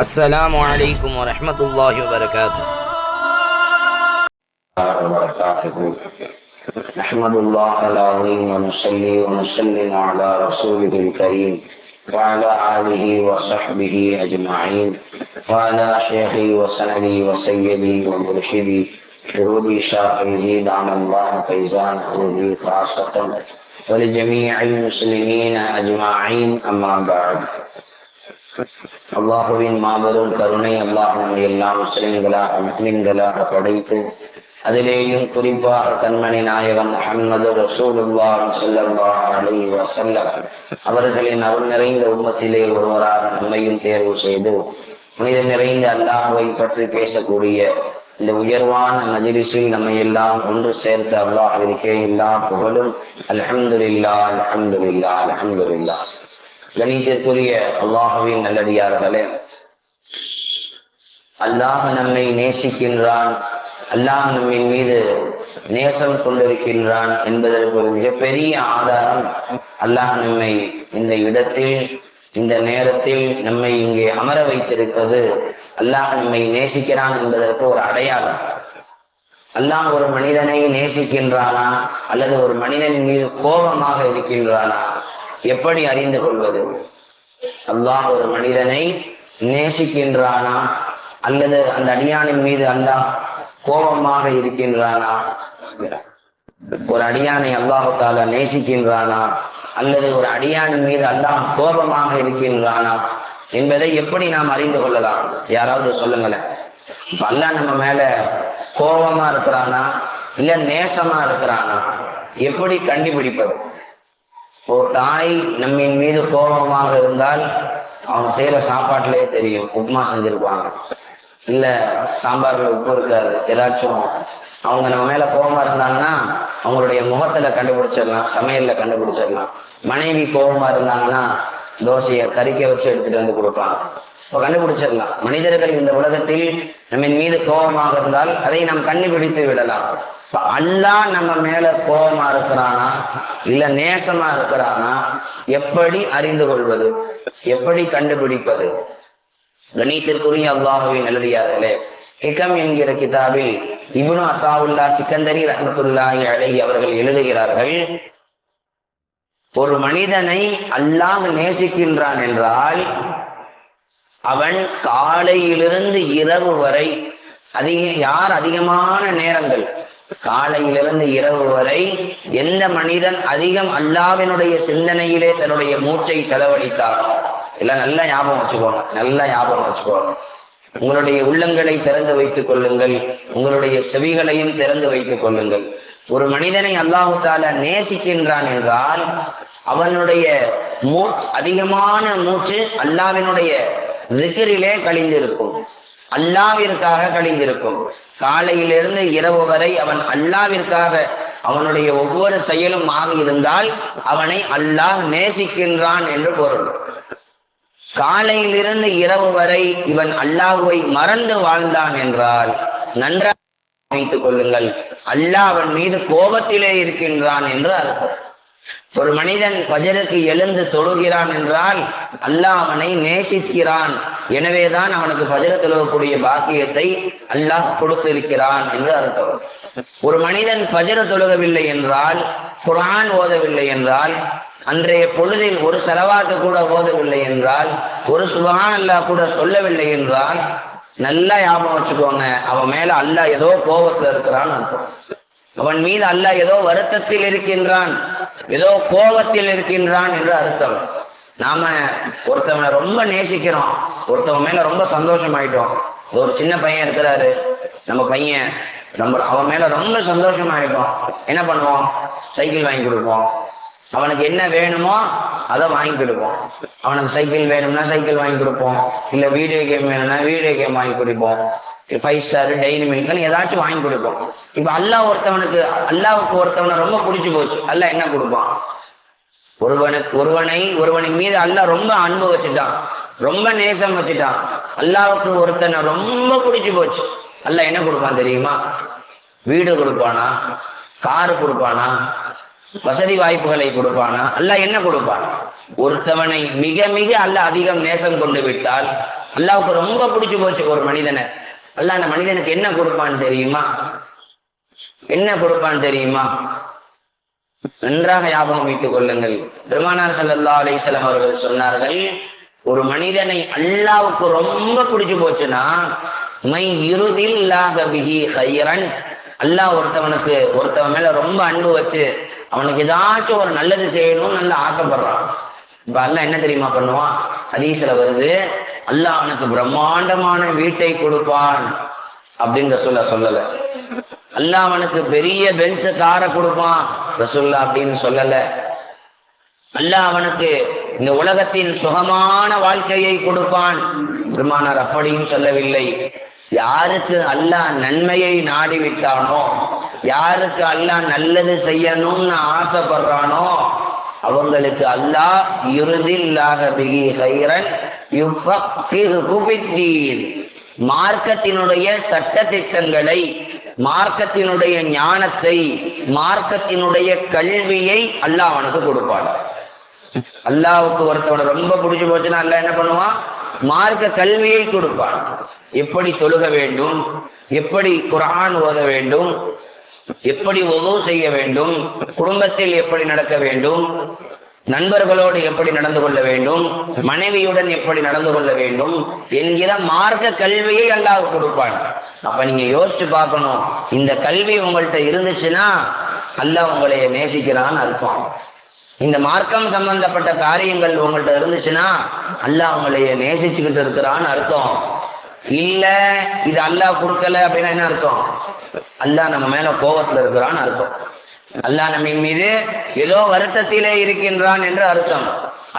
السلام عليكم ورحمة الله وبركاته. نحمد الله العظيم ونصلي ونسلم على رسوله الكريم وعلى آله وصحبه أجمعين وعلى شيخي وسندي وسيدي ومرشدي شهودي شاف يزيد عن الله فيزان أهلي خاصة ولجميع المسلمين أجمعين. أما بعد அல்லாஹுவின் மாபெரும் கருணை அல்லாஹும் எல்லா முஸ்லிம்களாக முஸ்லிம்களாக படைத்து அதிலேயும் குறிப்பாக கண்மணி நாயகம் அஹமது ரசூலுல்லாஹ் ஸல்லல்லாஹு அலைஹி வஸல்லம். அவர்களின் அருள் நிறைந்த உம்மத்திலே ஒருவராக நம்மையும் தேர்வு செய்து புனித நிறைந்த அல்லாஹுவை பற்றி பேசக்கூடிய இந்த உயர்வான மஜிலிஸில் நம்மை எல்லாம் ஒன்று சேர்த்து அல்லாஹ் இருக்கே எல்லா புகழும் அல்ஹம்துலில்லாஹ் அல்ஹம்துலில்லாஹ் அல்ஹம்துலில்லாஹ். கணிதத்திற்குரிய அல்லாஹுவின் நல்லடியார்களே அல்லாஹ் நம்மை நேசிக்கின்றான் அல்லாஹ் நம்மின் மீது நேசம் கொண்டிருக்கின்றான் என்பதற்கு ஒரு மிகப்பெரிய ஆதாரம் அல்லாஹ் நம்மை இந்த இடத்தில் இந்த நேரத்தில் நம்மை இங்கே அமர வைத்திருப்பது. அல்லாஹ் நம்மை நேசிக்கிறான் என்பதற்கு ஒரு அடையாளம். அல்லாஹ் ஒரு மனிதனை நேசிக்கின்றானா அல்லது ஒரு மனிதன் மீது கோபமாக இருக்கின்றானா? எப்படி அறிந்து கொள்வது? அல்லாஹ் ஒரு மனிதனை நேசிக்கின்றானா? அல்லது அந்த அடியானின் மீது அல்லாஹ் கோபமாக இருக்கின்றானா? ஒரு அடியானை அல்லாஹால நேசிக்கின்றானா? அல்லது ஒரு அடியானின் மீது அல்லாஹ் கோபமாக இருக்கின்றானா? என்பதை எப்படி நாம் அறிந்து கொள்ளலாம்? யாராவது சொல்லுங்களேன். அல்லா அல்லாஹ் நம்ம மேல கோபமா இருக்கிறானா? இல்ல நேசமா இருக்கிறானா? எப்படி கண்டுபிடிப்பது? ஒரு தாய் நம்மின் மீது கோபமாக இருந்தால் அவங்க செய்யற சாப்பாட்டிலே தெரியும் உப்புமா செஞ்சிருப்பாங்க. இல்ல சாம்பார்ல உப்பு இருக்காது ஏதாச்சும். அவங்க நம்ம மேல கோபமா இருந்தாங்கன்னா அவங்களுடைய முகத்துல கண்டுபிடிச்சிடலாம் சமையல்ல கண்டுபிடிச்சிடலாம். மனைவி கோபமா இருந்தாங்கன்னா தோசையை கறிக்க வச்சு எடுத்துட்டு வந்து கொடுப்பாங்க. இப்போ கண்டுபிடிச்சிடலாம். மனிதர்கள் இந்த உலகத்தில் நம்மின் மீது கோபமாக இருந்தால் அதை நாம் கண்டுபிடித்து விடலாம். அல்லா அல்லாஹ் நம்ம மேல கோபமா இருக்கிறானா? இல்ல நேசமா இருக்கிறானா? எப்படி அறிந்து கொள்வது? எப்படி கண்டுபிடிப்பது? கணித்திற்குரிய அல்லாஹுவை நல்லடியார்களே ஹிகம் என்கிற கிதாபில் இவனு அத்தாவுல்லா சிக்கந்தரி ரஹமத்துல்லாஹி அலை அவர்கள் எழுதுகிறார்கள் ஒரு மனிதனை அல்லாஹ் நேசிக்கின்றான் என்றால் அவன் காலையிலிருந்து இரவு வரை அதிக யார் அதிகமான நேரங்கள்? காலையிலிருந்து இரவு வரை எந்த மனிதன் அதிகம் அல்லாவினுடைய சிந்தனையிலே தன்னுடைய மூச்சை செலவழித்தார் எல்லாம் நல்லா ஞாபகம் வச்சுக்கோங்க நல்லா ஞாபகம் வச்சுக்கோங்க. உங்களுடைய உள்ளங்களை திறந்து வைத்துக் கொள்ளுங்கள் உங்களுடைய செவிகளையும் திறந்து வைத்துக் கொள்ளுங்கள். ஒரு மனிதனை அல்லாஹு தாலா நேசிக்கின்றான் என்றால் அவனுடைய மூச்சு அதிகமான மூச்சு அல்லாவினுடைய திகிரிலே கழிந்திருக்கும். அல்லாவிற்காக கழிந்திருக்கும். காலையிலிருந்து இரவு வரை அவன் அல்லாவிற்காக அவனுடைய ஒவ்வொரு செயலும் ஆக இருந்தால் அவனை அல்லாஹ் நேசிக்கின்றான் என்று பொருள். காலையிலிருந்து இரவு வரை இவன் அல்லாஹுவை மறந்து வாழ்ந்தான் என்றால் நன்றாக அமைத்துக் கொள்ளுங்கள். அல்லாஹ் அவன் மீது கோபத்திலே இருக்கின்றான் என்று அர்த்தம். ஒரு மனிதன் பஜருக்கு எழுந்து தொழுகிறான் என்றால் அல்லாஹ் அவனை நேசிக்கிறான். எனவேதான் அவனுக்கு பஜர தொழுகக்கூடிய பாக்கியத்தை அல்லாஹ் கொடுத்திருக்கிறான் என்று அர்த்தம். ஒரு மனிதன் பஜர தொழுகவில்லை என்றால் குரான் ஓதவில்லை என்றால் அன்றைய பொழுதில் ஒரு செலவாத்து கூட ஓதவில்லை என்றால் ஒரு சுகான் அல்லாஹ் கூட சொல்லவில்லை என்றால் நல்லா ஞாபகம் வச்சுக்கோங்க அவன் மேல அல்லாஹ் ஏதோ கோபத்துல இருக்கிறான்னு அர்த்தம். அவன் மீது அல்ல ஏதோ வருத்தத்தில் இருக்கின்றான் ஏதோ கோபத்தில் இருக்கின்றான் என்று அர்த்தம். நாம ஒருத்தவனை ரொம்ப நேசிக்கிறோம் ஒருத்தவன் மேல ரொம்ப சந்தோஷமாயிட்டோம். ஒரு சின்ன பையன் இருக்கிறாரு நம்ம பையன் நம்ம அவன் மேல ரொம்ப சந்தோஷமாயிட்டோம். என்ன பண்ணுவோம்? சைக்கிள் வாங்கி கொடுப்போம். அவனுக்கு என்ன வேணுமோ அதை வாங்கி கொடுப்போம். அவனுக்கு சைக்கிள் வேணும்னா சைக்கிள் வாங்கி கொடுப்போம். இல்ல வீடியோ கேம் வேணும்னா வீடியோ கேம் வாங்கி கொடுப்போம். ஃபைவ் ஸ்டார் டெய்லி மில்க்னு ஏதாச்சும் வாங்கி கொடுப்போம். இப்ப அல்லாஹ் ஒருத்தவனுக்கு அல்லாவுக்கு ஒருத்தவனை ரொம்ப பிடிச்சி போச்சு. அல்லாஹ் என்ன கொடுப்பான்? ஒருவனுக்கு ஒருவனை ஒருவனின் மீது அல்லாஹ் ரொம்ப அன்பு வச்சுட்டான். ரொம்ப நேசம் வச்சுட்டான். அல்லாவுக்கு ஒருத்தனை ரொம்ப பிடிச்சி போச்சு. அல்லாஹ் என்ன கொடுப்பான் தெரியுமா? வீடு கொடுப்பானா? காரு கொடுப்பானா? வசதி வாய்ப்புகளை கொடுப்பானா? அல்ல என்ன கொடுப்பான்? ஒருத்தவனை மிக மிக அல்ல அதிகம் நேசம் கொண்டு விட்டால் அல்லாவுக்கு ரொம்ப பிடிச்சு போச்சு ஒரு மனிதனை. அல்ல அந்த மனிதனுக்கு என்ன கொடுப்பான்னு தெரியுமா? என்ன கொடுப்பான்னு தெரியுமா? நன்றாக ஞாபகம் வைத்துக் கொள்ளுங்கள். பெருமானார் ஸல்லல்லாஹு அலிசலம் அவர்கள் சொன்னார்கள் ஒரு மனிதனை அல்லாவுக்கு ரொம்ப பிடிச்சு போச்சுன்னா மை இறுதில்லாக பிஹி ஹைரன் அல்லாஹ் ஒருத்தவனுக்கு ஒருத்தவன் மேல ரொம்ப அன்பு வச்சு அவனுக்கு ஏதாச்சும் ஒரு நல்லது செய்யணும்னு நல்லா ஆசைப்படுறான். இப்ப அல்ல என்ன தெரியுமா பண்ணுவான்? ஹதீஸ்ல வருது அல்லாஹ் எனக்கு பிரம்மாண்டமான வீட்டை கொடுப்பான் அப்படின்னு ரசூல்லா சொல்லல. அல்லாஹ் அவனுக்கு பெரிய பென்ஸ் காரை கொடுப்பான் ரசூல்லா அப்படின்னு சொல்லல. அல்லாஹ் அவனுக்கு இந்த உலகத்தின் சுகமான வாழ்க்கையை கொடுப்பான். பெருமானார் அப்படியும் சொல்லவில்லை. யாருக்கு அல்லாஹ் நன்மையை நாடி விட்டானோ யாருக்கு அல்லாஹ் நல்லது செய்யணும்னு ஆசைப்படுறானோ அவங்களுக்கு அல்லாஹ் இறுதில்லாக பிகி ஹைரன் மார்க்கத்தினுடைய சட்ட திட்டங்களை மார்க்கத்தினுடைய ஞானத்தை மார்க்கத்தினுடைய கல்வியை அல்லாஹ் அவனுக்கு கொடுப்பான். அல்லாவுக்கு ஒருத்தவனை ரொம்ப பிடிச்சு போச்சுன்னா அல்லாஹ் என்ன பண்ணுவான்? மார்க்க கல்வியை கொடுப்பான். எப்படி தொழுக வேண்டும்? எப்படி குரான் ஓத வேண்டும்? எப்படி உதவு செய்ய வேண்டும் குடும்பத்தில் எப்படி நடக்க வேண்டும் நண்பர்களோடு எப்படி நடந்து கொள்ள வேண்டும் மனைவியுடன் எப்படி நடந்து கொள்ள வேண்டும் என்கிற மார்க்க கல்வியை அல்லாஹ் கொடுப்பான். அப்ப நீங்க யோசிச்சு பார்க்கணும் இந்த கல்வி உங்கள்கிட்ட இருந்துச்சுன்னா அல்லாஹ் உங்களை நேசிக்கிறான்னு அர்த்தம். இந்த மார்க்கம் சம்பந்தப்பட்ட காரியங்கள் உங்கள்கிட்ட இருந்துச்சுன்னா அல்லாஹ் உங்களைய நேசிச்சுக்கிட்டு இருக்கிறான்னு அர்த்தம். இல்ல இது அல்லாஹ் கொடுக்கல அப்படின்னா என்ன அர்த்தம்? அல்லாஹ் நம்ம மேல கோபத்துல இருக்கிறான்னு அர்த்தம். அல்லாஹ் நம்மின் மீது ஏதோ வருத்தத்திலே இருக்கின்றான் என்று அர்த்தம்.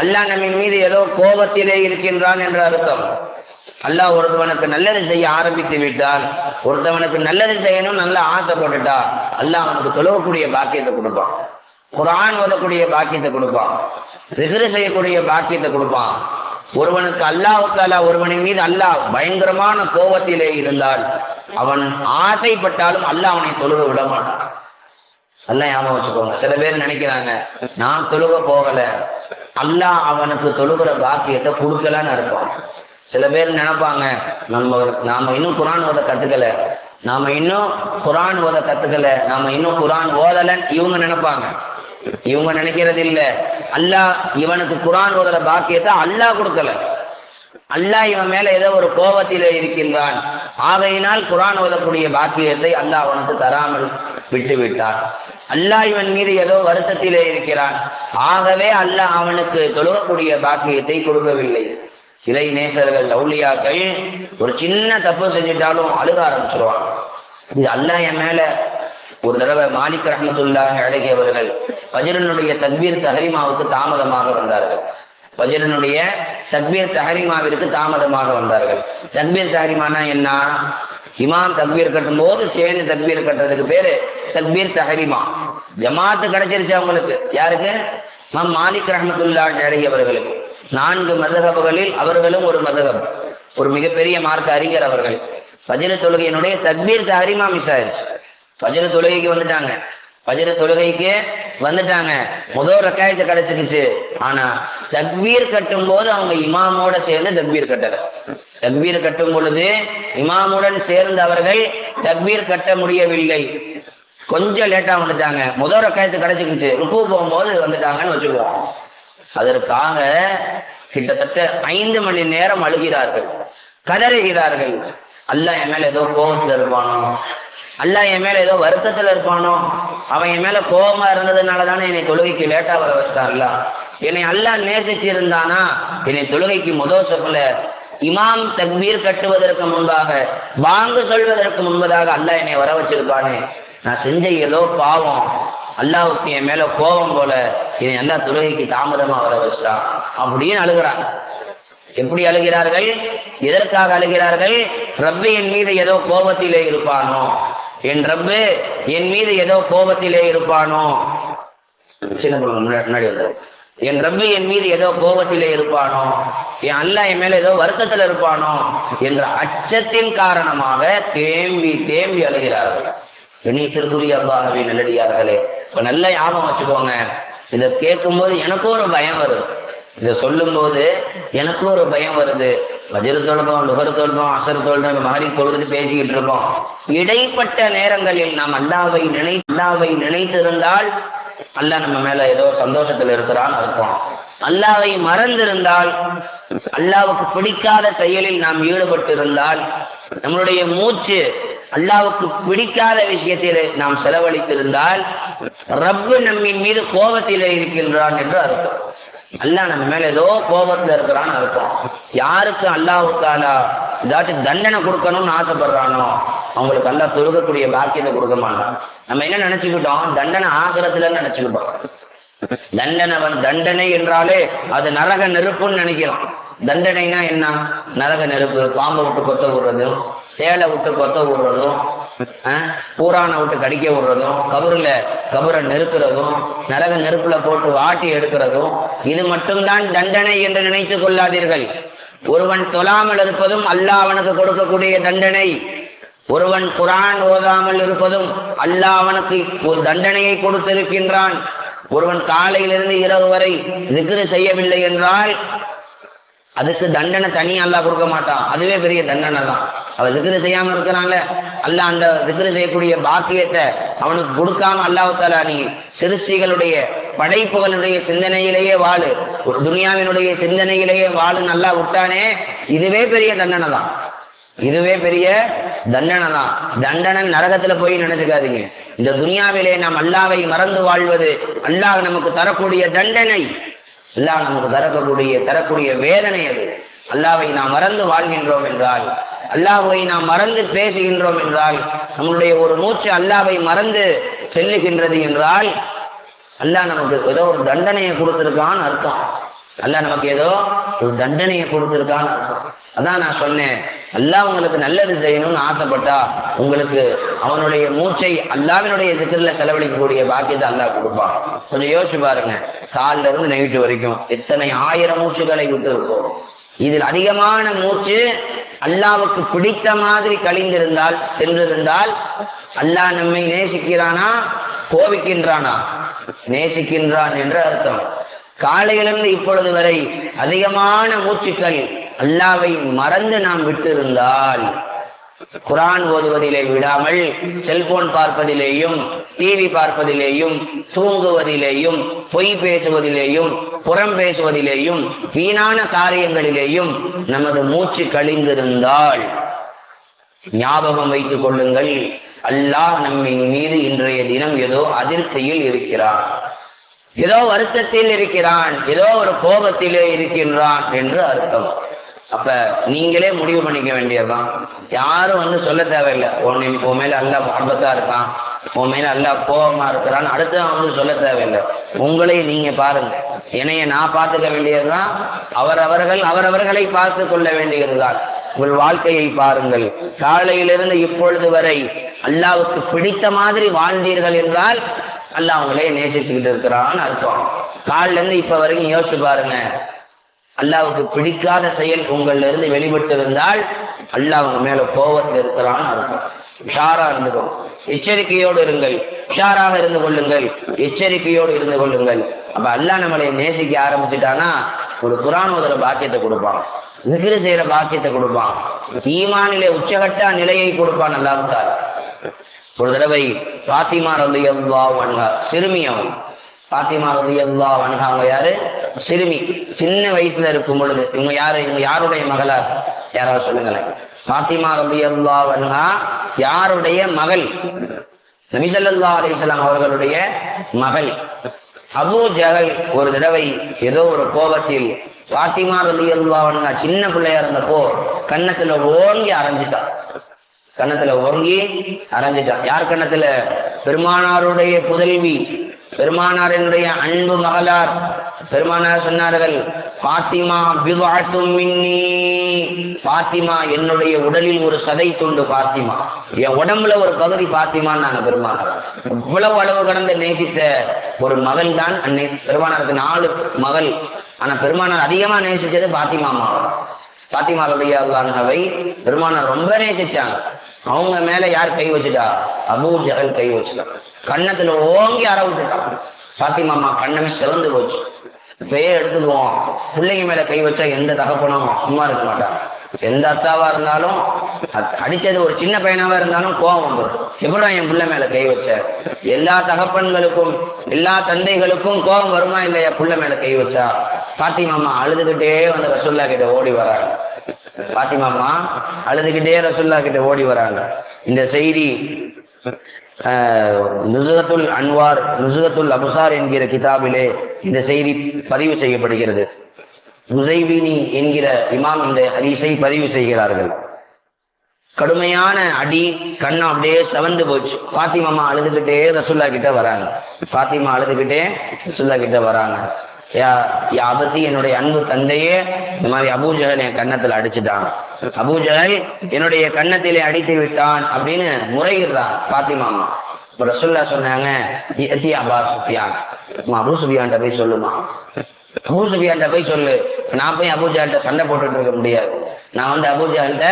அல்லாஹ் நம்மின் மீது ஏதோ கோபத்திலே இருக்கின்றான் என்று அர்த்தம். அல்லாஹ் ஒருத்தவனுக்கு நல்லது செய்ய ஆரம்பித்து விட்டால் ஒருத்தவனுக்கு நல்லது செய்யணும் நல்லா ஆசைப்பட்டுட்டா அல்லாஹ் அவனுக்கு தொழக்கூடிய பாக்கியத்தை கொடுப்பான். குரான் ஓதக்கூடிய பாக்கியத்தை கொடுப்பான். சிகிரு செய்யக்கூடிய பாக்கியத்தை கொடுப்பான். ஒருவனுக்கு அல்லாஹால ஒருவனின் மீது அல்லாஹ் பயங்கரமான கோபத்திலே இருந்தால் அவன் ஆசைப்பட்டாலும் அல்லாஹ் அவனை தொழுக விட மாட்டான். ஞாபகம் வச்சுக்கோங்க. சில பேர் நினைக்கிறாங்க நான் தொழுக போகல. அல்லாஹ் அவனுக்கு தொழுகிற பாக்கியத்தை கொடுக்கலன்னு இருப்பான் சில பேர் நினைப்பாங்க நம்ம நாம இன்னும் குரான் ஓத கத்துக்கல. நாம இன்னும் குரான் ஓத கத்துக்கல. நாம இன்னும் குரான் ஓதலன்னு இவங்க நினைப்பாங்க. இவங்க நினைக்கிறது இல்ல. அல்லாஹ் இவனுக்கு குரான் ஓதுற பாக்கியத்தை அல்லாஹ் கொடுக்கல. அல்லாஹ் இவன் மேல ஏதோ ஒரு கோபத்தில இருக்கின்றான். ஆகையினால் குரான் ஓதக்கூடிய பாக்கியத்தை அல்லாஹ் அவனுக்கு தராமல் விட்டு விட்டான். அல்லாஹ் இவன் மீது ஏதோ வருத்தத்திலே இருக்கிறான். ஆகவே அல்லாஹ் அவனுக்கு தொழுகக்கூடிய பாக்கியத்தை கொடுக்கவில்லை. சிலை நேசர்கள் லவுலியாக்கள் ஒரு சின்ன தப்பு செஞ்சிட்டாலும் அழுக ஆரம்பிச்சிருவான் இது அல்லாஹ் என் மேல ஒரு தடவை மாலிக் ரஹமத்துல்லாஹி அழகியவர்கள் பஜரனுடைய தக்பீர் தஹரிமாவுக்கு தாமதமாக வந்தார்கள். பஜரனுடைய தக்பீர் தஹரிமாவிற்கு தாமதமாக வந்தார்கள். தக்பீர் தஹரிமானா என்ன? இமாம் தக்பீர் கட்டும் போது சேர்ந்து தக்பீர் கட்டுறதுக்கு பேரு தக்பீர் தஹரிமா. ஜமாத்து கிடைச்சிருச்சு அவங்களுக்கு. யாருக்கு? மம் மாலிக் ரஹமத்துல்லா அழகியவர்களுக்கு நான்கு மதகபுகளில் அவர்களும் ஒரு மதகம். ஒரு மிகப்பெரிய மார்க்க அறிஞர் அவர்கள். பஜர தொழுகையினுடைய தக்பீர் தஹரிமா மிஸ் ஆயிடுச்சு பஜர தொழுகைக்கு வந்துட்டாங்க. பஜர தொழுகைக்கு வந்துட்டாங்க. முதல் ரக்காயத்தை கிடைச்சிருச்சு. ஆனா தக்பீர் கட்டும் போது அவங்க இமாமோட சேர்ந்து தக்பீர் கட்டல. தக்பீர் கட்டும் பொழுது இமாமுடன் சேர்ந்து அவர்கள் தக்பீர் கட்ட முடியவில்லை. கொஞ்சம் லேட்டா வந்துட்டாங்க. முதல் ரக்காயத்து கிடைச்சிக்கிச்சு ருக்கு போகும்போது வந்துட்டாங்கன்னு வச்சுக்குவோம் அதற்காக கிட்டத்தட்ட ஐந்து மணி நேரம் அழுகிறார்கள். கதறுகிறார்கள். அல்லாஹ் என் மேல ஏதோ கோபத்துல இருப்பானோ? அல்லாஹ் என் மேல ஏதோ வருத்தத்துல இருப்பானோ? அவன் என் மேல கோபமா இருந்ததுனால தானே என்னை தொழுகைக்கு லேட்டா வர வச்சான்ல என்னை அல்லாஹ் நேசிச்சு இருந்தானா என்னை தொழுகைக்கு முதல் சொல்ல இமாம் தக்பீர் கட்டுவதற்கு முன்பாக வாங்கு சொல்வதற்கு முன்பதாக அல்லாஹ் என்னை வர வச்சிருப்பானே. நான் செஞ்ச ஏதோ பாவம் அல்லாவுக்கு என் மேல கோபம் போல என்னை அல்லாஹ் துலகைக்கு தாமதமா வர வச்சிட்டான் அப்படின்னு அழுகிறான். எப்படி அழுகிறார்கள்? எதற்காக அழுகிறார்கள்? ரப்பு என் மீது ஏதோ கோபத்திலே இருப்பானோ? என் ரப்பு என் மீது ஏதோ கோபத்திலே இருப்பானோ? சின்ன முன்னாடி வந்தது. என் ரப்பு என் மீது ஏதோ கோபத்திலே இருப்பானோ? என் அல்லாஹ் என் மேல ஏதோ வருத்தத்தில் இருப்பானோ? என்ற அச்சத்தின் காரணமாக தேம்பி தேம்பி அழுகிறார்கள். இனி திருக்குறி அல்லாஹவே நல்லடியார்களே இப்ப நல்ல ஞாபகம் வச்சுக்கோங்க. இதை கேட்கும் போது எனக்கும் ஒரு பயம் வருது. இதை சொல்லும்போது எனக்கும் ஒரு பயம் வருது. வஜிர தொழுப்போம் நுகர் தொழுப்போம் அசர் தொழுப்போம் மாறி தொழுதுட்டு பேசிக்கிட்டு இருக்கோம். இடைப்பட்ட நேரங்களில் நாம் அல்லாவை நினை அல்லாவை நினைத்திருந்தால் அல்லாஹ் நம்ம மேல ஏதோ சந்தோஷத்துல இருக்கிறான்னு அர்த்தம். அல்லாவை மறந்திருந்தால் அல்லாவுக்கு பிடிக்காத செயலில் நாம் ஈடுபட்டு இருந்தால் நம்மளுடைய மூச்சு அல்லாவுக்கு பிடிக்காத விஷயத்தில் நாம் செலவழித்திருந்தால் ரப்பு நம்மின் மீது கோபத்திலே இருக்கின்றான் என்று அர்த்தம். அல்லாஹ் நம்ம மேல ஏதோ கோபத்துல இருக்கிறான்னு அர்த்தம். யாருக்கு அல்லாவுக்காலா ஏதாச்சும் தண்டனை கொடுக்கணும்னு ஆசைப்படுறானோ அவங்களுக்கு நல்லா தொழுகக்கூடிய பாக்கியத்தை கொடுக்க மாட்டான். நம்ம என்ன நினைச்சுக்கிட்டோம்? தண்டனை ஆகிறதுலன்னு நினைச்சுக்கிட்டோம். தண்டனவன் தண்டனை என்றாலே அது நரக நெருப்புன்னு நினைக்கிறோம் தண்டனைனா என்ன? நரக நெருப்பு. பாம்பை விட்டு கொத்த விடுறதும் சேலை விட்டு கொத்த விடுறதும் பூரானை விட்டு கடிக்க விடுறதும் கபருல கபரை நெருக்கிறதும் நரக நெருப்புல போட்டு வாட்டி எடுக்கிறதும் இது மட்டும்தான் தண்டனை என்று நினைத்து கொள்ளாதீர்கள். ஒருவன் தொழாமல் இருப்பதும் அல்லாஹ் அவனுக்கு கொடுக்கக்கூடிய தண்டனை. ஒருவன் குரான் ஓதாமல் இருப்பதும் அல்லாஹ் அவனுக்கு ஒரு தண்டனையை கொடுத்திருக்கின்றான். ஒருவன் காலையிலிருந்து இரவு வரை திக்ரு செய்யவில்லை என்றால் அதுக்கு தண்டனை தனியா அல்லாஹ் கொடுக்க மாட்டான். அதுவே பெரிய தண்டனை தான். அவன் திக்ரு செய்யாம இருக்கிறான்ல அல்ல அந்த திக்ரு செய்யக்கூடிய பாக்கியத்தை அவனுக்கு கொடுக்காம அல்லாஹால நீ சிருஷ்டிகளுடைய படைப்புகளுடைய சிந்தனையிலேயே வாழு. ஒரு துனியாவினுடைய சிந்தனையிலேயே வாழு நல்லா விட்டானே இதுவே பெரிய தண்டனை தான். இதுவே பெரிய தண்டனை தான் தண்டனை நரகத்துல போய் நினைச்சுக்காதீங்க. இந்த துனியாவிலே நாம் அல்லாவை மறந்து வாழ்வது அல்லாஹ் நமக்கு தரக்கூடிய தண்டனை. அல்லாஹ் நமக்கு தரக்கூடிய தரக்கூடிய வேதனை அது. அல்லாவை நாம் மறந்து வாழ்கின்றோம் என்றால் அல்லாஹுவை நாம் மறந்து பேசுகின்றோம் என்றால் நம்மளுடைய ஒரு மூச்சு அல்லாவை மறந்து செல்லுகின்றது என்றால் அல்லாஹ் நமக்கு ஏதோ ஒரு தண்டனையை கொடுத்திருக்கான்னு அர்த்தம். அல்ல நமக்கு ஏதோ ஒரு தண்டனையை கொடுத்துருக்கான் அதான் நான் சொன்னேன். அல்லா உங்களுக்கு நல்லது செய்யணும்னு ஆசைப்பட்டா உங்களுக்கு அவனுடைய மூச்சை அல்லாவினுடைய திக்கிரில செலவழிக்கக்கூடிய பாக்கியத்தை அல்லாஹ் கொடுப்பான். கொஞ்சம் யோசிச்சு பாருங்க. காலில இருந்து நைட்டு வரைக்கும் எத்தனை ஆயிரம் மூச்சுகளை விட்டு இருக்கோம் இதில் அதிகமான மூச்சு அல்லாவுக்கு பிடித்த மாதிரி கழிந்திருந்தால் சென்றிருந்தால் அல்லாஹ் நம்மை நேசிக்கிறானா? கோபிக்கின்றானா? நேசிக்கின்றான் என்று அர்த்தம். காலையிலிருந்து இப்பொழுது வரை அதிகமான மூச்சுக்கள் அல்லாவை மறந்து நாம் விட்டிருந்தால் குரான் ஓதுவதிலே விடாமல் செல்போன் பார்ப்பதிலேயும் டிவி பார்ப்பதிலேயும் தூங்குவதிலேயும் பொய் பேசுவதிலேயும் புறம் பேசுவதிலேயும் வீணான காரியங்களிலேயும் நமது மூச்சு கழிந்திருந்தால் ஞாபகம் வைத்துக் கொள்ளுங்கள் அல்லாஹ் நம்மின் மீது இன்றைய தினம் ஏதோ அதிர்ச்சியில் இருக்கிறார் ஏதோ வருத்தத்தில் இருக்கிறான் ஏதோ ஒரு கோபத்திலே இருக்கின்றான் என்று அர்த்தம். அப்ப நீங்களே முடிவு பண்ணிக்க வேண்டியதுதான். யாரும் வந்து சொல்ல தேவையில்லை. உன் உன் மேல அல்ல முகபத்தா இருக்கான் உன் மேல அல்ல கோபமா இருக்கிறான்னு அடுத்தவன் வந்து சொல்ல தேவையில்லை. உங்களை நீங்க பாருங்க. என்னைய நான் பார்த்துக்க வேண்டியதுதான். அவரவர்கள் அவரவர்களை பார்த்து கொள்ள வேண்டியதுதான். உங்கள் வாழ்க்கையை பாருங்கள். காலையிலிருந்து இப்பொழுது வரை அல்லாவுக்கு பிடித்த மாதிரி வாழ்ந்தீர்கள் என்றால் அல்லாஹ் உங்களே நேசிச்சுக்கிட்டு இருக்கிறான்னு அர்த்தம். காலில இருந்து இப்ப வரைக்கும் யோசிச்சு பாருங்க. அல்லாவுக்கு பிடிக்காத செயல் உங்கள்ல இருந்து வெளிப்பட்டு இருந்தால் அல்லாஹ் உங்க மேல கோபத்தில் இருக்கிறான்னு அர்த்தம். உஷாரா இருந்துக்கும் எச்சரிக்கையோடு இருங்கள். உஷாராக இருந்து கொள்ளுங்கள். எச்சரிக்கையோடு இருந்து கொள்ளுங்கள். அப்ப அல்லாஹ் நம்மளை நேசிக்க ஆரம்பிச்சுட்டானா? ஒரு குரான் ஓதுற பாக்கியத்தை கொடுப்பான். விகிரு செய்யற பாக்கியத்தை கொடுப்பான். ஈமானிலே உச்சகட்ட நிலையை கொடுப்பான் அல்லாஹ் ஒரு தடவை பாத்திமா ரலி வன்கா சிறுமி அவன். பாத்திமா ரலி வன்கா அவங்க யாரு? சிறுமி. சின்ன வயசுல இருக்கும் பொழுது இவங்க யாரு? இவங்க யாருடைய மகளார் யாராவது சொல்லுங்களேன். பாத்திமா ரலி வன்கா யாருடைய மகள்? நபிசல்லா அலிஸ்லாம் அவர்களுடைய மகள். அபு ஜஹல் ஒரு தடவை ஏதோ ஒரு கோபத்தில் பாத்திமா ரலி அல்லாவன்னா சின்ன பிள்ளையா இருந்தப்போ கன்னத்துல ஓங்கி அரைஞ்சிட்டான் கன்னத்துல ஓங்கி அரைஞ்சிட்டான் யார் கன்னத்துல? பெருமானாருடைய புதல்வி. பெருமானாரினுடைய அன்பு மகளார். பெருமானார் சொன்னார்கள் பாத்திமா பிதுஅத்தும் மின்னி. பாத்திமா என்னுடைய உடலில் ஒரு சதை துண்டு பாத்திமா என் உடம்புல ஒரு பகுதி பாத்திமான்னு நாங்க பெருமானார் இவ்வளவு அளவு கடந்த நேசித்த ஒரு மகள் தான் அன்னை. பெருமானாருக்கு நாலு மகள். ஆனா பெருமானார் அதிகமா நேசிச்சது பாத்திமா அம்மாவை. பாத்திமா ரலியல்லாஹவை பெருமானார் ரொம்ப நேசிச்சாங்க. அவங்க மேல யார் கை வச்சுட்டா? அபூ ஜகல் கை வச்சுட்டான் கண்ணத்துல ஓங்கி அற விட்டுட்டான் பாத்திமா அம்மா கண்ணமே சிவந்து போச்சு. பெயர் எடுத்துக்குவோம். பிள்ளைங்க மேல கை வச்சா எந்த தகப்பனும் சும்மா இருக்க மாட்டாங்க. எந்த அத்தாவா இருந்தாலும் அடிச்சது ஒரு சின்ன பையனாவா இருந்தாலும் கோபம் வந்துடும் எப்படா என் பிள்ளை மேல கை வச்ச? எல்லா தகப்பன்களுக்கும் எல்லா தந்தைகளுக்கும் கோபம் வருமா இல்லையா? பிள்ளை மேல கை வச்சா. பாத்திமாமா அழுதுகிட்டே வந்து ரசோல்லா கிட்ட ஓடி வராங்க. பாத்திமாமா அழுதுகிட்டே ரசுல்லா கிட்ட ஓடி வராங்க. இந்த செய்தி நுசுகத்துல் அன்வார் நுசுகத்துல் அபுசார் என்கிற கிதாபிலே இந்த செய்தி பதிவு செய்யப்படுகிறது. முசைபினி என்கிற இமாம் இந்த ஹரிசை பதிவு செய்கிறார்கள். கடுமையான அடி கண்ணம் அப்படியே செவந்து போச்சு. பாத்திமாமா அழுதுகிட்டே ரசுல்லா கிட்ட வராங்க. பாத்திமா அழுதுகிட்டே ரசுல்லா கிட்ட வராங்க. அபத்தி என்னுடைய அன்பு தந்தையே இந்த மாதிரி அபூஜகல் என் கன்னத்துல அடிச்சுட்டான். அபூஜகல் என்னுடைய கன்னத்திலே அடித்து விட்டான் அப்படின்னு முறையிடுறான் பாத்திமாமா இப்ப ரசுல்லா சொன்னாங்க "இயத்தி சுஃபியான். சுஃபியான்ட்ட போய் சொல்லுமா. அபூ போய் சொல்லு. நான் போய் அபூஜால்கிட்ட சண்டை போட்டுட்டு இருக்க முடியாது. நான் வந்து அபூஜால்கிட்ட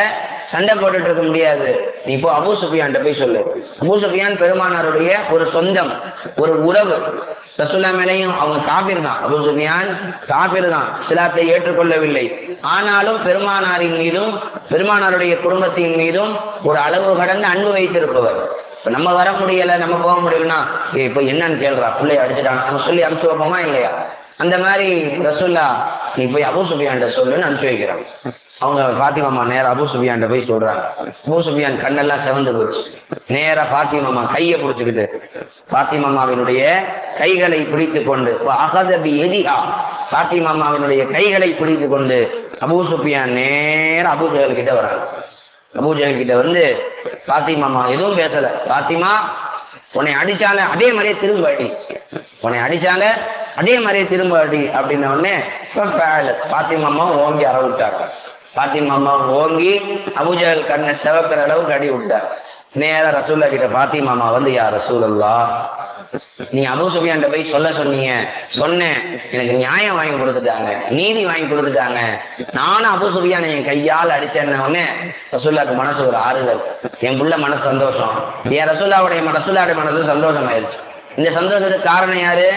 சண்டை போட்டுட்டு இருக்க முடியாது. நீ இப்போ அபூ சுஃபியான்ட்ட போய் சொல்லு. அபூ சுஃபியான் பெருமானாருடைய ஒரு சொந்தம் ஒரு உறவு. ரசுல்லா மேலையும் அவங்க காபிர் தான். அபூ சுஃபியான் காபிர் தான். சிலாத்தை ஏற்றுக்கொள்ளவில்லை. ஆனாலும் பெருமானாரின் மீதும் பெருமானாருடைய குடும்பத்தின் மீதும் ஒரு அளவு கடந்து அன்பு வைத்திருப்பவர். இப்ப நம்ம வர முடியல நம்ம போக முடியலன்னா இப்ப என்னன்னு கேள்றா பிள்ளை அடிச்சுட்டாங்க நம்ம சொல்லி அனுப்பிச்சு வைப்போமா இல்லையா? அந்த மாதிரி ரசுல்லா நீ போய் அபு சுஃபியான்ட்ட சொல்லுன்னு அனுப்பிச்சு வைக்கிறாங்க அவங்க பாத்திமாமா நேரா அபு சுஃபியான்ட்ட போய் சொல்றாங்க. அபு சுஃபியான் கண்ணெல்லாம் செவந்து போச்சு. நேரா பாத்திமாமா கையை பிடிச்சுக்கிட்டு பாத்திமாமாவினுடைய கைகளை பிடித்து கொண்டு அகதபி எதிகா. பாத்திமாமாவினுடைய கைகளை பிடித்து கொண்டு அபு சுஃபியான் நேரா அபூ ஜஹல் கிட்ட வராங்க. அபூ ஜஹல் கிட்ட வந்து பாத்திமாமா எதுவும் பேசல. பாத்திமா உன்னை அடிச்சாங்க அதே மாதிரியே திரும்ப அடி உன்னை அடிச்சாங்க அதே மாதிரியே திரும்ப அடி அப்படின்ன உடனே இப்ப ஃபேல். ஓங்கி அற விட்டாங்க பாத்திமாமா ஓங்கி அபுஜல் கண்ணை செவக்கிற அளவுக்கு அடி விட்டார் நேரா ரசூல்லா கிட்ட பாத்திமாமா வந்து யா ரசூலல்லா நீ அபு சுஃபியான்ட்ட போய் சொல்ல சொன்னீங்க. சொன்னேன். எனக்கு நியாயம் வாங்கி கொடுத்துட்டாங்க. நீதி வாங்கி கொடுத்துட்டாங்க. நானும் அபு சுஃபியான் என் கையால் அடிச்சேன்ன உடனே ரசூல்லாக்கு மனசு ஒரு ஆறுதல். என் புள்ள மனசு சந்தோஷம். என் ரசூல்லாவுடைய ரசூல்லாவுடைய மனசு சந்தோஷம் ஆயிடுச்சு இந்த சந்தோஷத்துக்கு காரணம் யாரு?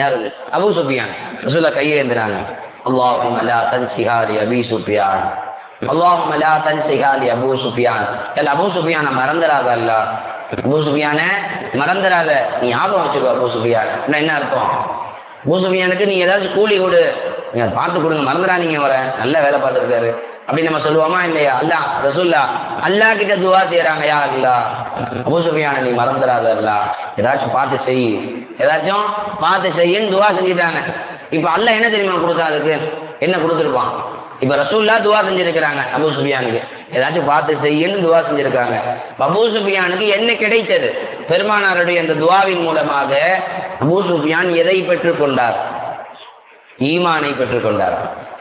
யாரு? அபு சுபியான் சுஃபியான் ரசூல்லா கையேந்திராங்க அல்லாஹும் அல்லா தன் தன்சிஹாலி அபி சுஃபியான். அல்லாஹும் லா தன்சிஹாலி அபூ சுஃபியான். இல்ல அபூ சுஃபியான மறந்துடாத அல்ல அபூ சுஃபியான மறந்துடாத நீ ஞாபகம் வச்சுக்கோ பூசுபியா என்ன அர்த்தம்? அபூ சுஃபியானுக்கு நீ ஏதாச்சும் கூலி கொடு. நீங்க பார்த்து கொடுங்க. மறந்துடாதீங்க வர நல்ல வேலை பார்த்துருக்காரு. அப்படி நம்ம சொல்லுவோமா இல்லையா? அல்லாஹ் ரசூல்லா அல்லாஹ் கிட்ட துவா செய்யறாங்க யா அல்லா அபூ சுஃபியான நீ மறந்துடாத அல்லா ஏதாச்சும் பார்த்து செய். ஏதாச்சும் பார்த்து செய்யன்னு துவா செஞ்சுட்டாங்க. இப்ப அல்ல என்ன தெரியுமா கொடுத்தான் அதுக்கு? என்ன கொடுத்துருப்பான்? இப்ப ரசூல்லா துவா செஞ்சிருக்கிறாங்க அபு சுபியானுக்கு ஏதாச்சும் பார்த்து செய்யுன்னு துவா செஞ்சிருக்காங்க. அபு சுபியானுக்கு என்ன கிடைத்தது? பெருமானாருடைய அந்த துவாவின் மூலமாக அபு சுபியான் எதை பெற்றுக்கொண்டார்? ஈமானை பெற்றுக்கொண்டார்.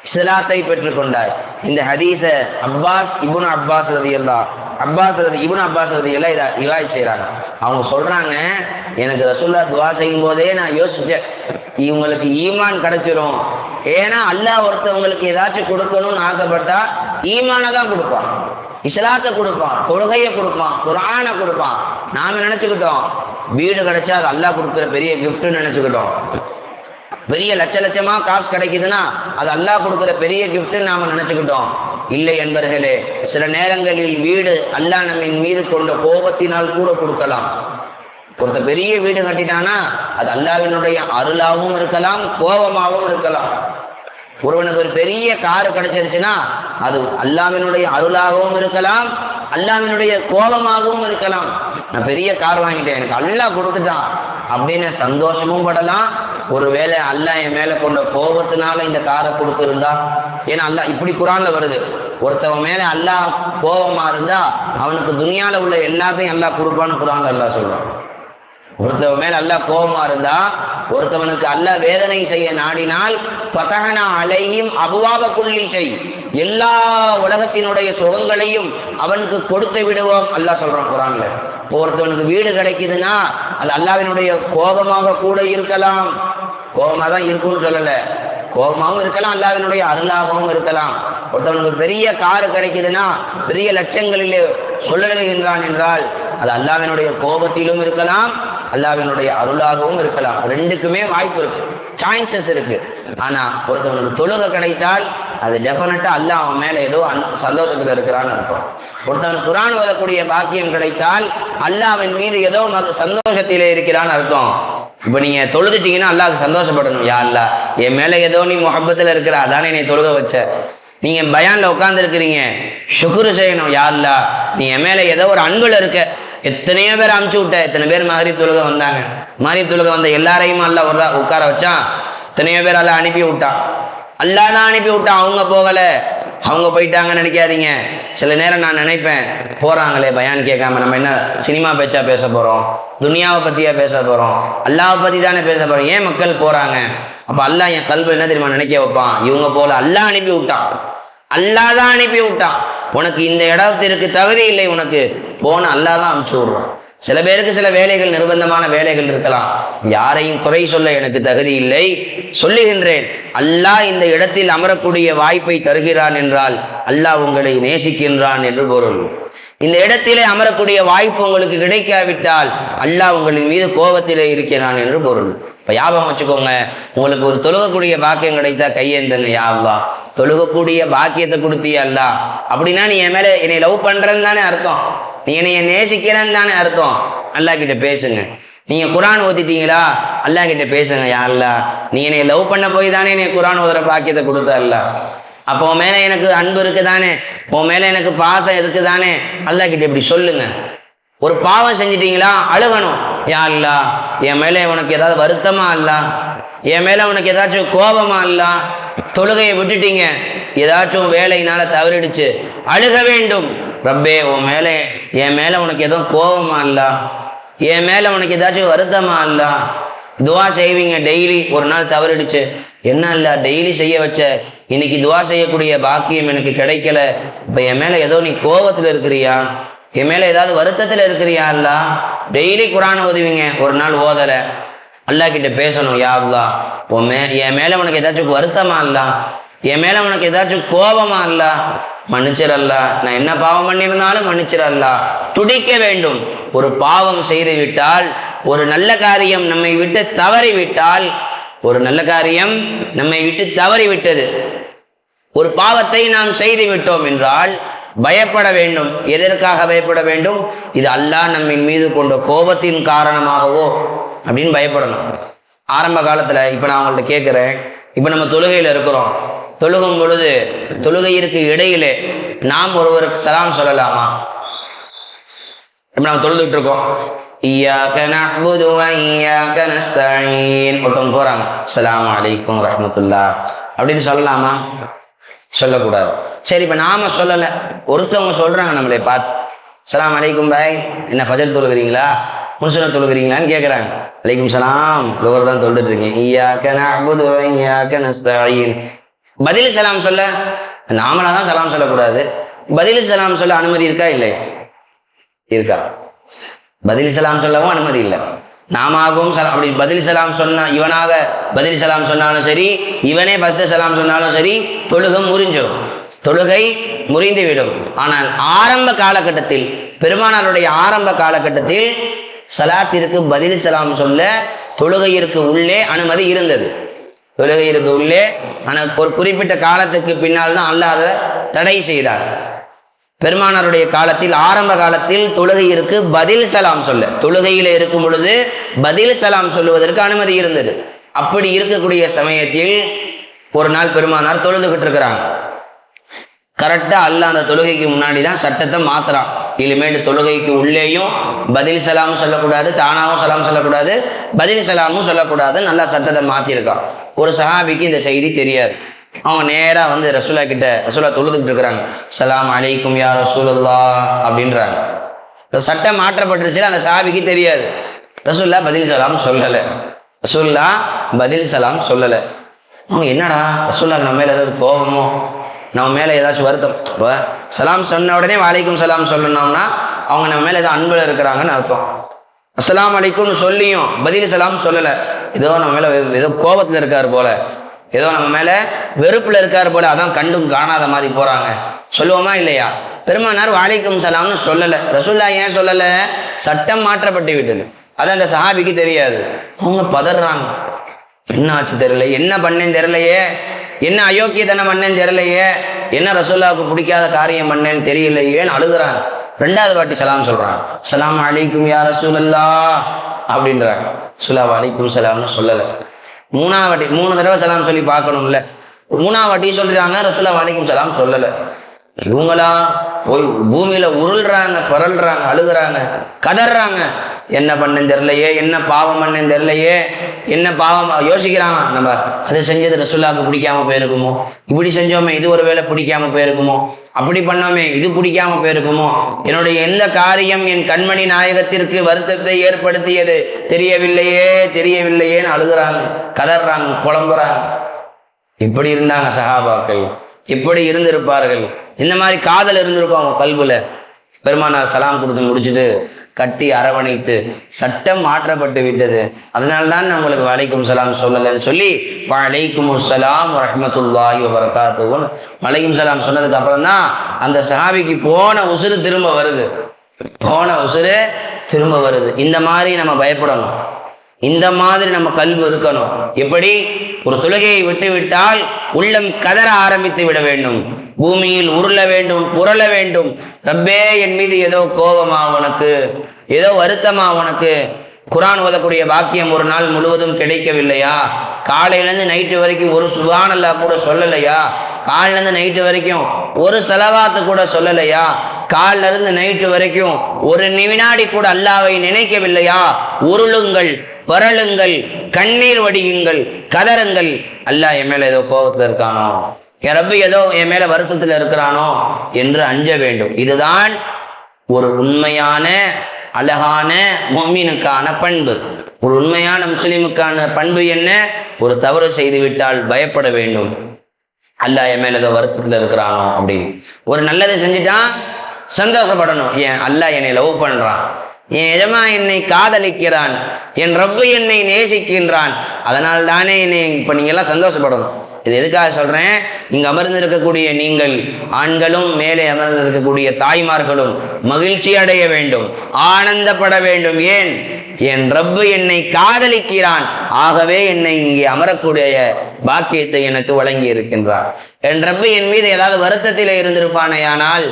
இஸ்லாத்தை பெற்றுக்கொண்டார். இந்த ஹதீஸ அப்பாஸ் இபுன் அப்பாஸ் ரதியல்லாஹ் அப்பாஸ் ரதி இப்னு அப்பாஸ் ரதியல்லாஹ் இதை ரிவாய் செய்கிறாங்க அவங்க சொல்றாங்க எனக்கு ரசூல்லா துவா செய்யும் போதே நான் யோசிச்சேன் இவங்களுக்கு ஈமான் கிடைச்சிரும். ஏன்னா அல்லாஹ் ஒருத்தவங்களுக்கு ஏதாச்சும் கொடுக்கணும்னு ஆசைப்பட்டா ஈமானை தான் கொடுப்பான். இஸ்லாத்தை கொடுப்பான் தொழுகையை கொடுப்பான் குரானை கொடுப்பான். நாம நினைச்சுக்கிட்டோம் வீடு கிடைச்சா அது அல்லாஹ் கொடுக்குற பெரிய கிஃப்ட்னு நினைச்சுக்கிட்டோம். பெரிய லட்ச லட்சமா காசு கிடைக்குதுன்னா அது அல்லாஹ் கொடுக்குற பெரிய கிஃப்ட்னு நாம நினைச்சுக்கிட்டோம். இல்லை என்பர்களே சில நேரங்களில் வீடு அல்லாஹ் நம்மின் மீது கொண்ட கோபத்தினால் கூட கொடுக்கலாம். ஒருத்த பெரிய வீடு கட்டிட்டானா அது அல்லாவினுடைய அருளாகவும் இருக்கலாம் கோபமாகவும் இருக்கலாம். ஒருவனுக்கு ஒரு பெரிய கார் கிடைச்சிருச்சுன்னா அது அல்லாவினுடைய அருளாகவும் இருக்கலாம் அல்லாவினுடைய கோபமாகவும் இருக்கலாம். நான் பெரிய கார் வாங்கிட்டேன் எனக்கு அல்லாஹ் கொடுத்துட்டான் அப்படின்னு சந்தோஷமும் படலாம் ஒருவேளை அல்லா என் மேல கொண்ட கோபத்தினால இந்த காரை கொடுத்துருந்தா? ஏன்னா அல்லா இப்படி குரான்ல வருது. ஒருத்தவன் மேல அல்லாஹ் கோபமா இருந்தா அவனுக்கு துனியால உள்ள எல்லாத்தையும் அல்லா கொடுப்பான்னு குரான்ல அல்லா சொல்றான். ஒருத்தவன் மேல அல்லாஹ் கோபமா இருந்தா ஒருத்தவனுக்கு அல்லாஹ் வேதனை செய்ய நாடினால் ஃபதஹனா அலையும் அபுவாப குல்லி செய் எல்லா உலகத்தினுடைய சுகங்களையும் அவனுக்கு கொடுத்து விடுவோம் அல்லாஹ் சொல்றான் குரான்ல. ஒருத்தவனுக்கு வீடு கிடைக்குதுன்னா அது அல்லாவினுடைய கோபமாக கூட இருக்கலாம். கோபமாக தான் இருக்கும்னு சொல்லலை. கோபமாகவும் இருக்கலாம் அல்லாவினுடைய அருளாகவும் இருக்கலாம். ஒருத்தவனுக்கு பெரிய காரு கிடைக்குதுன்னா பெரிய லட்சங்களிலே சொல்லலுகின்றான் என்றால் அது அல்லாவினுடைய கோபத்திலும் இருக்கலாம் அல்லாவினுடைய அருளாகவும் இருக்கலாம். ரெண்டுக்குமே வாய்ப்பு இருக்கு. சான்சஸ் இருக்கு. ஆனா ஒருத்தவனுக்கு தொழுகை கிடைத்தால் அது டெஃபினட்டா அல்லாஹ் அவன் மேல ஏதோ சந்தோஷத்துல இருக்கிறான்னு அர்த்தம். ஒருத்தவன் குரான் ஓதக்கூடிய பாக்கியம் கிடைத்தால் அல்லாஹ் அவன் மீது ஏதோ சந்தோஷத்திலே இருக்கிறான்னு அர்த்தம். இப்போ நீங்க தொழுதுட்டீங்கன்னா அல்லாஹ் சந்தோஷப்படணும். யா அல்லா என் மேல ஏதோ நீ முகப்பத்தில் இருக்கிற அதானே என்னை தொழுக வச்ச. நீங்க பயான்ல உட்கார்ந்து இருக்கிறீங்க. சுக்குரு செய்யணும். யா அல்லா நீ என் மேல ஏதோ ஒரு அன்புல இருக்க. எத்தனையோ பேர் அமுச்சு விட்ட. எத்தனை பேர் மகரீப் தொழுக வந்தாங்க. மகரீப் தொழுக வந்த எல்லாரையும் அல்ல ஒரு உட்கார வச்சான்? எத்தனையோ பேர் அல்ல அனுப்பி விட்டான். அல்லாதான் அனுப்பி விட்டான் அவங்க போகலை. அவங்க போயிட்டாங்கன்னு நினைக்காதீங்க. சில நேரம் நான் நினைப்பேன் போகிறாங்களே பயான் கேட்காம நம்ம என்ன சினிமா பேச்சா பேச போகிறோம் துனியாவை பற்றியா பேச போகிறோம் அல்லாவை பற்றி தானே பேச போகிறோம் ஏன் மக்கள் போகிறாங்க அப்போ அல்லாஹ் என் கல்வி என்ன தெரியுமா நினைக்க வைப்பான்? இவங்க போல அல்லாஹ் அனுப்பி விட்டான். அல்லாஹ் தான் அனுப்பி விட்டான். உனக்கு இந்த இடத்திற்கு தகுதி இல்லை உனக்கு. போன அல்லாஹ் தான் அனுப்பிச்சி விட்றான். சில பேருக்கு சில வேலைகள் நிர்பந்தமான வேலைகள் இருக்கலாம். யாரையும் குறை சொல்ல எனக்கு தகுதி இல்லை. சொல்லுகின்றேன் அல்லாஹ் இந்த இடத்தில் அமரக்கூடிய வாய்ப்பை தருகிறான் என்றால் அல்லாஹ் உங்களை நேசிக்கின்றான் என்று பொருள். இந்த இடத்திலே அமரக்கூடிய வாய்ப்பு உங்களுக்கு கிடைக்காவிட்டால் அல்லாஹ் உங்களின் மீது கோபத்திலே இருக்கிறான் என்று பொருள். இப்போ ஞாபகம் வச்சுக்கோங்க உங்களுக்கு ஒரு தொழுகக்கூடிய பாக்கியம் கிடைத்தா கையேந்தங்க யாவா தொழுகக்கூடிய பாக்கியத்தை கொடுத்தியா அல்லா அப்படின்னா நீ என் மேலே என்னை லவ் பண்ணுறேன்னு தானே அர்த்தம். நீ என்னை நேசிக்கிறேன்னு தானே அர்த்தம். அல்லாஹ் கிட்ட பேசுங்க. நீங்க குரான் ஓத்திட்டீங்களா அல்லாஹ் கிட்ட பேசுங்க யா நீ என்னை லவ் பண்ண போய் தானே நீ குரான் ஓதுற பாக்கியத்தை கொடுத்த அல்லா அப்போ உன் மேல எனக்கு அன்பு இருக்குதானே உன் மேல எனக்கு பாசம் இருக்குதானே அல்லாஹ் கிட்ட இப்படி சொல்லுங்க. ஒரு பாவம் செஞ்சிட்டீங்களா? அழுகணும். யா அல்லாஹ் என் மேல உனக்கு ஏதாவது வருத்தமா அல்ல என் மேல உனக்கு ஏதாச்சும் கோபமா அல்ல தொழுகையை விட்டுட்டீங்க. ஏதாச்சும் வேலையினால தவறிடுச்சு. அழுக வேண்டும். ரப்பே உன் மேலே என் மேலே உனக்கு எதுவும் கோபமா அல்ல என் மேலே உனக்கு ஏதாச்சும் வருத்தமா அல்ல துவா செய்வீங்க டெய்லி. ஒரு நாள் தவறிடுச்சு. என்ன இல்லை? டெய்லி செய்ய வச்ச. இன்னைக்கு துவா செய்யக்கூடிய பாக்கியம் எனக்கு கிடைக்கல. இப்போ என் மேலே ஏதோ நீ கோபத்தில் இருக்கிறியா? என் மேலே ஏதாவது வருத்தத்தில் இருக்கிறியா இல்லா? டெய்லி குரான் ஓதுவீங்க. ஒரு நாள் ஓதல. அல்லாஹ் கிட்ட பேசணும் யா உன் மே என் மேலே உனக்கு ஏதாச்சும் வருத்தமா அல்ல என் மேலே உனக்கு ஏதாச்சும் கோபமா அல்ல மன்னிச்சிடல்ல நான் என்ன பாவம் பண்ணியிருந்தாலும் மன்னிச்சிடல்ல துடிக்க வேண்டும். ஒரு பாவம் செய்து விட்டால் ஒரு நல்ல காரியம் நம்மை விட்டு தவறி விட்டால் ஒரு நல்ல காரியம் நம்மை விட்டு தவறி விட்டது ஒரு பாவத்தை நாம் செய்து விட்டோம் என்றால் பயப்பட வேண்டும். எதற்காக பயப்பட வேண்டும்? இது அல்லாஹ் நம்மின் மீது கொண்ட கோபத்தின் காரணமாகவோ அப்படின்னு பயப்படணும். ஆரம்ப காலத்தில் இப்போ நான் அவங்கள்ட்ட கேட்குறேன் இப்போ நம்ம தொழுகையில் இருக்கிறோம். தொழுகும் பொழுது தொழுகையிற்கு இடையிலே நாம் ஒருவருக்கு சலாம் சொல்லலாமா? இப்போ நம்ம தொழுதுட்டு இருக்கோம். ஒருத்தவங்க போகிறாங்க சலாம் அலைக்கும் ரஹ்மத்துல்லா அப்படின்னு சொல்லலாமா? சொல்லக்கூடாது. சரி இப்போ நாம சொல்லலை. ஒருத்தவங்க சொல்கிறாங்க நம்மளை பார்த்து. சலாம் அலைக்கும் பாய் என்ன ஃபஜர் தொழுகிறீங்களா? முன்சுன தொழுகிறீங்களான்னு கேட்குறாங்க அலைக்கும் சலாம் லுகர் தான் தொழுதுட்டு இருக்கேன் ஈயாக்க நஅ்புது வ ஈயாக்க பதில் சலாம் சொல்ல? நாமளா தான் சலாம் சொல்லக்கூடாது. பதில் சலாம் சொல்ல அனுமதி இருக்கா இல்லை இருக்கா. பதில் சலாம் சொல்லவும் அனுமதி இல்லை. நாமாகவும் சலாம் அப்படி பதில் சலாம் சொன்னா இவனாக பதில் சலாம் சொன்னாலும் சரி இவனே ஃபஸ்ட்டு சலாம் சொன்னாலும் சரி தொழுகை முறிஞ்சிடும். தொழுகை முறிந்துவிடும். ஆனால் ஆரம்ப காலகட்டத்தில் பெருமானாருடைய ஆரம்ப காலகட்டத்தில் சலாத்திற்கு பதில் சலாம் சொல்ல தொழுகையிற்கு உள்ளே அனுமதி இருந்தது. தொழுகையிற்கு உள்ளே. ஆனால் ஒரு குறிப்பிட்ட காலத்துக்கு பின்னால் தான் அல்லாத தடை செய்தார். பெருமானாருடைய காலத்தில் ஆரம்ப காலத்தில் தொழுகையிற்கு பதில் சலாம் சொல்ல. தொழுகையில் இருக்கும் பொழுது பதில் சலாம் சொல்லுவதற்கு அனுமதி இருந்தது. அப்படி இருக்கக்கூடிய சமயத்தில் ஒரு நாள் பெருமானார் தொழுதுகிட்டு இருக்கிறாங்க. கரெக்டாக அல்ல அந்த தொழுகைக்கு முன்னாடி தான் சட்டத்தை மாத்துறான். இனிமேட்டு தொழுகைக்கு உள்ளேயும் பதில் சலாமும் சொல்லக்கூடாது தானாவும் சலாம் சொல்லக்கூடாது பதில் சலாமும் சொல்லக்கூடாது நல்லா சட்டத்தை மாற்றிருக்கான் ஒரு சஹாபிக்கு இந்த செய்தி தெரியாது. அவங்க நேராக வந்து ரசூலா கிட்ட ரசூலா தொழுதுகிட்டு இருக்கிறாங்க. சலாம் அலைக்கும் யா ரசூலுல்லா அப்படின்றாங்க. இந்த சட்டம் மாற்றப்பட்டுருச்சு அந்த சஹாபிக்கு தெரியாது. ரசூல்லா பதில் சலாம் சொல்லலை. ரசூல்லா பதில் சலாம் சொல்லலை. அவங்க என்னடா ரசூல்லா நம்ம மேலே ஏதாவது கோபமோ நம்ம மேலே ஏதாச்சும் வருத்தம். இப்போ சலாம் சொன்ன உடனே வாலைக்கும் சலாம் சொல்லணும்னா அவங்க நம்ம மேலே ஏதோ அன்பில் இருக்கிறாங்கன்னு அர்த்தம். அஸ்லாம் அலைக்கும்னு சொல்லியும் பதில் சலாம் சொல்லலை. ஏதோ நம்ம மேலே ஏதோ கோபத்தில் இருக்கார் போல. ஏதோ நம்ம மேலே வெறுப்பில் இருக்கார் போல அதான் கண்டும் காணாத மாதிரி போகிறாங்க சொல்லுவோமா இல்லையா? பெருமானார் வாழைக்கும் சலாம்னு சொல்லலை. ரசூல்லா ஏன் சொல்லலை? சட்டம் மாற்றப்பட்டு விட்டது. அது அந்த சஹாபிக்கு தெரியாது. அவங்க பதறாங்க. என்ன ஆச்சு தெரியல? என்ன பண்ணேன்னு தெரியலையே. என்ன அயோக்கியத்தனம் பண்ணேன்னு தெரியலையே என்ன ரசூல்லாவுக்கு பிடிக்காத காரியம் பண்ணேன்னு தெரியலையேன்னு அழுகுறாங்க. ரெண்டாவது வாட்டி சலாம் சொல்கிறான் சலாம் அளிக்கும் யார் ரசூல் ரசூலல்லா அப்படின்றாங்க. சுலா அலைக்கும் சலாம்னு சொல்லலை. மூணாவது வாட்டி மூணு தடவை சலாம் சொல்லி பார்க்கணும்ல. மூணாவது வாட்டி சொல்றாங்க ரசூல்லா அலைக்கும் சலாம் சொல்லலை. இவங்களா போய் பூமியில உருள்றாங்க பரல்றாங்க அழுகுறாங்க கதறாங்க என்ன பண்ணேன்னு தெரிலையே என்ன பாவம் பண்ணேன்னு தெரிலையே என்ன பாவம் யோசிக்கிறாங்க. நம்ம அதை செஞ்சது ரசுல்லாவுக்கு பிடிக்காம போயிருக்குமோ? இப்படி செஞ்சோமே இது ஒரு வேளை பிடிக்காம போயிருக்குமோ? அப்படி பண்ணோமே இது பிடிக்காம போயிருக்குமோ? என்னுடைய எந்த காரியம் என் கண்மணி நாயகத்திற்கு வருத்தத்தை ஏற்படுத்தியது? தெரியவில்லையே தெரியவில்லையேன்னு அழுகிறாங்க கதறாங்க புலம்புறாங்க. இப்படி இருந்தாங்க சஹாபாக்கள். எப்படி இருந்திருப்பார்கள்? இந்த மாதிரி காதல் இருந்திருக்கும் அவங்க கல்வில் பெருமானார் சலாம் கொடுத்து முடிச்சுட்டு கட்டி அரவணைத்து சட்டம் மாற்றப்பட்டு விட்டது. அதனால தான் நம்மளுக்கு வலைக்கும் சலாம் சொல்லலைன்னு சொல்லி வலைக்கும் சலாம் ரஹமத்துல்லாஹி வரகாத்துவன் வலைக்கும் சலாம் சொன்னதுக்கு அப்புறம் தான் அந்த சஹாபிக்கு போன உசுறு திரும்ப வருது. போன உசுறு திரும்ப வருது. இந்த மாதிரி நம்ம பயப்படணும். இந்த மாதிரி நம்ம கல்வி இருக்கணும். எப்படி? ஒரு தொழுகையை விட்டுவிட்டால் உள்ளம் கதற ஆரம்பித்து விட வேண்டும். பூமியில் உருள வேண்டும் புரள வேண்டும். ரப்பே என் மீது ஏதோ கோபமா உனக்கு? ஏதோ வருத்தமா உனக்கு? குரான் ஓதக்கூடிய பாக்கியம் ஒரு நாள் முழுவதும் கிடைக்கவில்லையா? காலையிலேருந்து நைட்டு வரைக்கும் ஒரு சுபானல்லா கூட சொல்லலையா? காலிலேருந்து நைட்டு வரைக்கும் ஒரு செலவாத்து கூட சொல்லலையா? காலிலிருந்து நைட்டு வரைக்கும் ஒரு வினாடி கூட அல்லாவை நினைக்கவில்லையா? உருளுங்கள் பரளுங்கள் கண்ணீர் வடியுங்கள் கதறுங்கள். அல்லாஹ் என் மேல ஏதோ கோபத்தில் இருக்கானோ? என் ரப்பு ஏதோ என் மேல வருத்தத்தில் இருக்கிறானோ? என்று அஞ்ச வேண்டும். இதுதான் ஒரு உண்மையான அழகான மொமீனுக்கான பண்பு. ஒரு உண்மையான முஸ்லீமுக்கான பண்பு என்ன? ஒரு தவறு செய்துவிட்டால் பயப்பட வேண்டும். அல்லாஹ் என் மேல ஏதோ வருத்தத்தில் இருக்கிறான் அப்படின்னு. ஒரு நல்லதை செஞ்சுட்டான் சந்தோஷப்படணும். ஏன்? அல்லாஹ் என்னை லவ் பண்றான். என் எஜமா என்னை காதலிக்கிறான். என் ரப்பு என்னை நேசிக்கின்றான். அதனால் தானே என்னை இப்போ நீங்கள் எல்லாம் சந்தோஷப்படணும். இது எதுக்காக சொல்கிறேன் இங்கே அமர்ந்திருக்கக்கூடிய நீங்கள் ஆண்களும் மேலே அமர்ந்திருக்கக்கூடிய தாய்மார்களும் மகிழ்ச்சி அடைய வேண்டும் ஆனந்தப்பட வேண்டும். ஏன்? என் ரப்பு என்னை காதலிக்கிறான். ஆகவே என்னை இங்கே அமரக்கூடிய பாக்கியத்தை எனக்கு வழங்கி இருக்கின்றார் என் ரப்பு என் மீது ஏதாவது வருத்தத்தில் இருந்திருப்பானேயானால்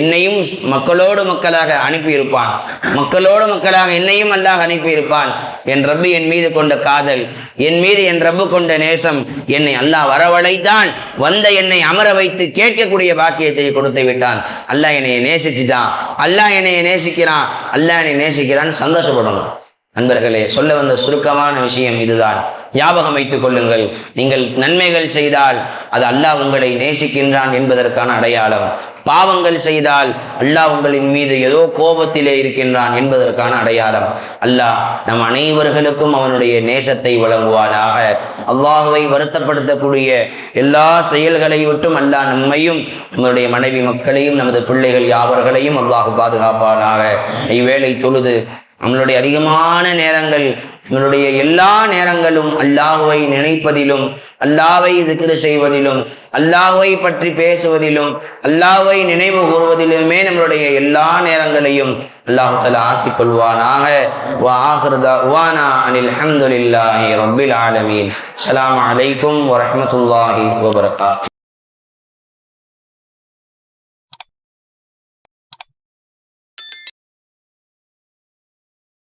என்னையும் மக்களோடு மக்களாக அனுப்பியிருப்பான். மக்களோடு மக்களாக என்னையும் அல்லாஹ் அனுப்பியிருப்பான். என் ரப்பு என் மீது கொண்ட காதல் என் மீது என் ரப்பு கொண்ட நேசம் என்னை அல்லாஹ் வரவழைத்தான். வந்த என்னை அமர வைத்து கேட்கக்கூடிய பாக்கியத்தை கொடுத்து விட்டான். அல்லாஹ் என்னை நேசிச்சுட்டான். அல்லாஹ் என்னை நேசிக்கிறான். அல்லாஹ் என்னை நேசிக்கிறான்னு சந்தோஷப்படணும். நண்பர்களே சொல்ல வந்த சுருக்கமான விஷயம் இதுதான். ஞாபகம் வைத்துக் கொள்ளுங்கள். நீங்கள் நன்மைகள் செய்தால் அது அல்லாஹ் உங்களை நேசிக்கின்றான் என்பதற்கான அடையாளம். பாவங்கள் செய்தால் அல்லாஹ் உங்களின் மீது ஏதோ கோபத்திலே இருக்கின்றான் என்பதற்கான அடையாளம். அல்லாஹ் நம் அனைவர்களுக்கும் அவனுடைய நேசத்தை வழங்குவானாக. அல்லாஹுவை வருத்தப்படுத்தக்கூடிய எல்லா செயல்களை விட்டும் அல்லாஹ் நம்மையும் நம்முடைய மனைவி மக்களையும் நமது பிள்ளைகள் யாவர்களையும் அல்லாஹு பாதுகாப்பானாக. இவ்வேளை தொழுது நம்மளுடைய அதிகமான நேரங்கள் நம்மளுடைய எல்லா நேரங்களும் அல்லாஹுவை நினைப்பதிலும் அல்லாவை திக்ரு செய்வதிலும் அல்லாஹுவை பற்றி பேசுவதிலும் அல்லாஹுவை நினைவு கூறுவதிலுமே நம்மளுடைய எல்லா நேரங்களையும் அல்லாஹு தலா ஆக்கிக் கொள்வானாக. வானா அனில் அஹமதுல்லாஹி ரபில் ஆலமீன். அலாம் அலைக்கும் வரமத்துல்லாஹி வபரகாத்